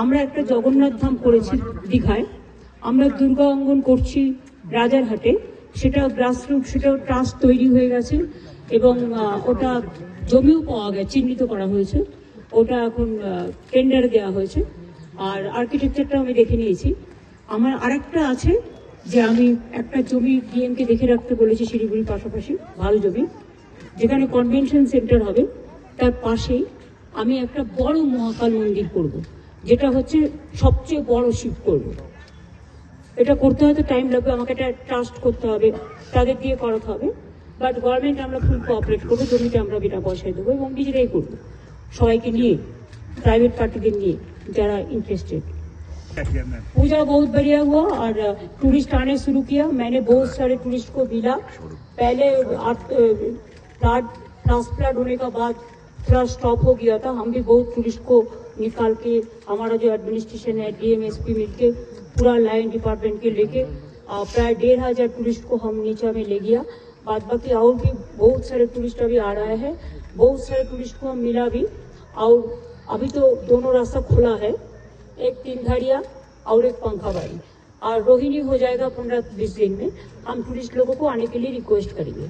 আমরা একটা জগন্নাথ ধাম করেছি দীঘায়। আমরা দুর্গা অঙ্গন করছি রাজারহাটে। সেটা গ্রাসরুট সেটাও ট্রাস্ট তৈরি হয়ে গেছে এবং ওটা জমিও পাওয়া গেছে, চিহ্নিত করা হয়েছে। ওটা এখন টেন্ডার দেওয়া হয়েছে। আর আর্কিটেকচারটা আমি দেখে নিয়েছি। আমার আরেকটা আছে যে আমি একটা জমি ডিএমকে দেখে রাখতে বলেছি শিলিগুড়ির পাশাপাশি, ভালো জমি, যেখানে কনভেনশন সেন্টার হবে। তার পাশেই আমি একটা বড় মহাকাল মন্দির করব। যেটা হচ্ছে সবচেয়ে বড় শিব করব এটা করতে হয়তো টাইম লাগবে আমাকে এটা ট্রাস্ট করতে হবে তাদের দিয়ে করাতে হবে বাট গভর্নমেন্ট আমরা ফুল কোঅপারেট করবো জমিটা আমরা বিনা পয়সায় দেবো এবং নিজেরাই করবো সবাইকে নিয়ে প্রাইভেট পার্টিদের নিয়ে যারা इंटरेस्टेड पूजा बहुत बढ़िया हुआ और टूरिस्ट आने शुरू किया मैंने बहुत सारे टूरिस्ट को मिला पहले फ्लड ट्रांसप्लांट होने का बाद थोड़ा स्टॉप हो गया था हम भी बहुत टूरिस्ट को निकाल के हमारा जो एडमिनिस्ट्रेशन है डीएम एसपी मिलके पूरा लाइन डिपार्टमेंट के लेके प्राय डेढ़ हज़ार टूरिस्ट को हम नीचा में ले गया। बाद बाकी और भी बहुत सारे टूरिस्ट अभी आ रहे हैं। बहुत सारे टूरिस्ट को हम मिला भी। और अभी तो दोनों रास्ता खुला है। एक तीन धारिया और एक पंखा बाड़ी और रोहिणी हो जाएगा पंद्रह बीस दिन में। हम टूरिस्ट लोगों को आने के लिए रिक्वेस्ट करेंगे।